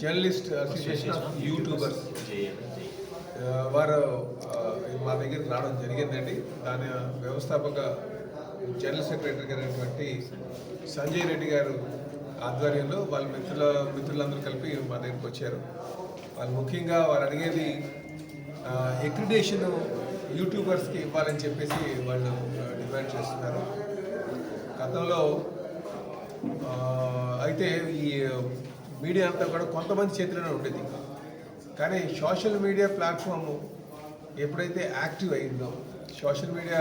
Journalist association of YouTubers. వారు మా దగ్గరికి రావడం జరిగిందండి. దాని వ్యవస్థాపక జనరల్ సెక్రటరీ గారైనటువంటి సంజయ్ రెడ్డి గారు ఆధ్వర్యంలో వాళ్ళ మిత్రుల మిత్రులందరూ కలిపి మా దగ్గరికి వచ్చారు. వాళ్ళు ముఖ్యంగా వారు అడిగేది ఎక్రిడేషన్ యూట్యూబర్స్కి ఇవ్వాలని చెప్పేసి వాళ్ళు డిమాండ్ చేస్తున్నారు. గతంలో అయితే ఈ మీడియా అంతా కూడా కొంతమంది చేతిలోనే ఉండేది కానీ సోషల్ మీడియా ప్లాట్ఫామ్ ఎప్పుడైతే యాక్టివ్ అయిందో సోషల్ మీడియా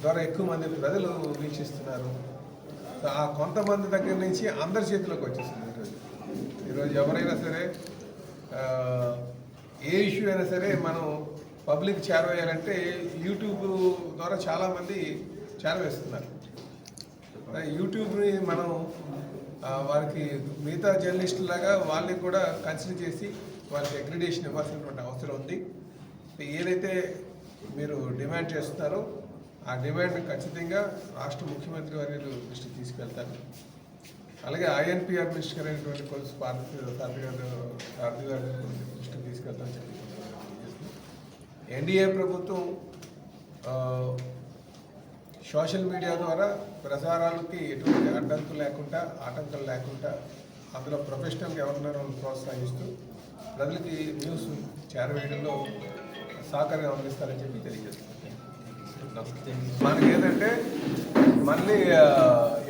ద్వారా ఎక్కువ మంది ప్రజలు వీక్షిస్తున్నారు. ఆ కొంతమంది దగ్గర నుంచి అందరి చేతిలోకి వచ్చేసింది ఈరోజు ఈరోజు ఎవరైనా సరే ఏ ఇష్యూ అయినా సరే మనం పబ్లిక్ చేరవేయాలంటే యూట్యూబ్ ద్వారా చాలామంది చేరవేస్తున్నారు. యూట్యూబ్ని మనం వారికి మిగతా జర్నలిస్టుల లాగా వాళ్ళని కూడా కన్సిడర్ చేసి వాళ్ళకి అగ్రిడేషన్ ఇవ్వాల్సినటువంటి అవసరం ఉంది. ఏదైతే మీరు డిమాండ్ చేస్తున్నారో ఆ డిమాండ్ ఖచ్చితంగా రాష్ట్ర ముఖ్యమంత్రి వర్యులు దృష్టికి తీసుకెళ్తారు. అలాగే ఐఎన్పిఆర్ మినిస్టర్ అయినటువంటి కొలుసు పార్థి పార్థి గారు పార్థి గారు దృష్టికి తీసుకెళ్తామని చెప్పి ఎన్డీఏ ప్రభుత్వం సోషల్ మీడియా ద్వారా ప్రసారాలకి ఎటువంటి అడ్డంకులు లేకుండా ఆటంకాలు లేకుండా అందులో ప్రొఫెషనల్గా ఎవరున్నారో వాళ్ళని ప్రోత్సహిస్తూ ప్రజలకి న్యూస్ చేరవేయడంలో సహకారం అందిస్తారని చెప్పి తెలియజేస్తున్నాను. మనకి ఏంటంటే మళ్ళీ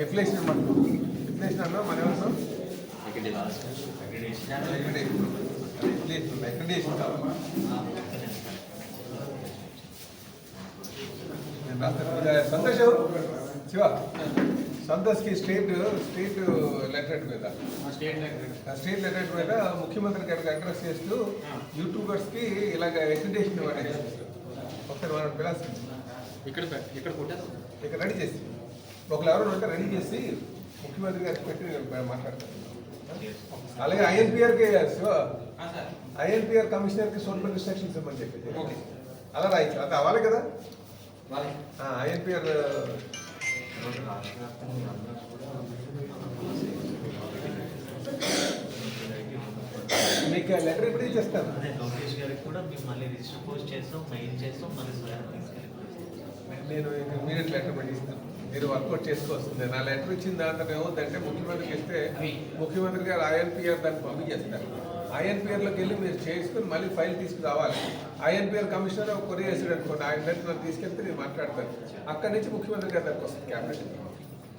ఎఫ్లేషన్ మనం ఎఫ్లేషన్ అన్నా మనం ఏమన్నాం ఎక్రిడేషన్ నేను సంతోష్కి స్టేట్ స్టేట్ లెటరేట్ మీద. ఆ స్టేట్ లెటరేట్. మీద ముఖ్యమంత్రి గారికి అడ్రస్ చేస్తూ యూట్యూబర్స్కి ఇలాగ ఎక్రిడేషన్ ఇవ్వాలి ఒకసారి మనం పిలాల్సింది ఇక్కడ ఇక్కడ కొట్టారు ఇక్కడ రెడీ చేసి ఒకరు ఎవరు ఉంటే రెడీ చేసి ముఖ్యమంత్రి గారికి పెట్టి నేను మాట్లాడతాను అలాగే ఐఎన్పిఆర్కి శివ ఐఎన్పిఆర్ కమిషనర్కి సోషల్ ఇన్స్ట్రక్షన్స్ ఇవ్వమని చెప్పి. ఓకే. అలా రాయించు అది అవ్వాలి కదా. ఐఎన్పిఆర్ మీకు లెటర్ ఎప్పుడు ఇచ్చేస్తాను అదే లోకేష్ గారికి కూడా మేము మళ్ళీ రిజిస్టర్ పోస్ట్ చేస్తాం మెయిల్ చేస్తాం మళ్ళీ స్వయం నేను ఇమీడియట్ లెటర్ పెట్టిస్తాను మీరు వర్కౌట్ చేసుకోవాల్సిందే. నా లెటర్ ఇచ్చిన దాంట్లో ఏమవుతుందంటే ముఖ్యమంత్రికి ఇస్తే ముఖ్యమంత్రి గారు ఐఎన్పిఆర్ దాన్ని పంపించేస్తారు. ఐఎన్పిఆర్లోకి వెళ్ళి మీరు చేసుకుని మళ్ళీ ఫైల్ తీసుకురావాలి. ఐఎన్పిఆర్ కమిషనర్ ఒక కొరియర్ వేసాడు అనుకోండి ఆయన దగ్గర నన్ను తీసుకెళ్తే నేను మాట్లాడతాను. అక్కడి నుంచి ముఖ్యమంత్రి గారి దగ్గరకు వస్తుంది క్యాబినెట్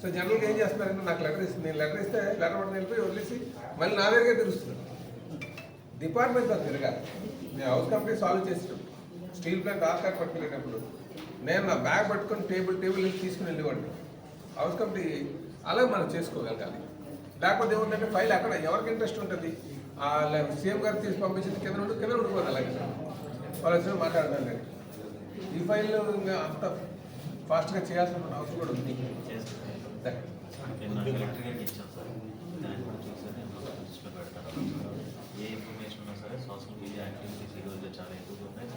సో జనరల్గా ఏం చేస్తున్నారంటే నాకు లెటర్ ఇస్తుంది నేను లెటర్ ఇస్తే లెటర్ పట్టుకుని వెళ్ళిపోయి వదిలేసి మళ్ళీ నా దగ్గర తెలుస్తుంది డిపార్ట్మెంట్తో తిరగాలి. నేను హౌస్ కంపెనీ సాల్వ్ చేసినాం. స్టీల్ ప్లాంట్ ఆధార్ పట్టుకెళ్ళినప్పుడు నేను నా బ్యాగ్ పట్టుకొని టేబుల్ టేబుల్ తీసుకుని వెళ్ళేవాడిని. హౌస్ కంపెనీ అలా మనం చేసుకోగలగాలి. లేకపోతే ఏముందంటే ఫైల్ అక్కడ ఎవరికి ఇంట్రెస్ట్ ఉంటుంది? సీఎం గారు తీసి పంపించింది కింద ఉండి కింద ఉండిపోదు అలాగే వాళ్ళు వచ్చిన మాట్లాడదాం కానీ ఈ ఫైల్ ఇంకా అంత ఫాస్ట్గా చేయాల్సిన అవసరం కూడా ఉంది. నేను నేను ఏ ఇన్ఫర్మేషన్ ఉన్నా సరే సోషల్ మీడియా యాక్టివిటీస్ ఈరోజు చాలా ఎక్కువగా ఉన్నాయి.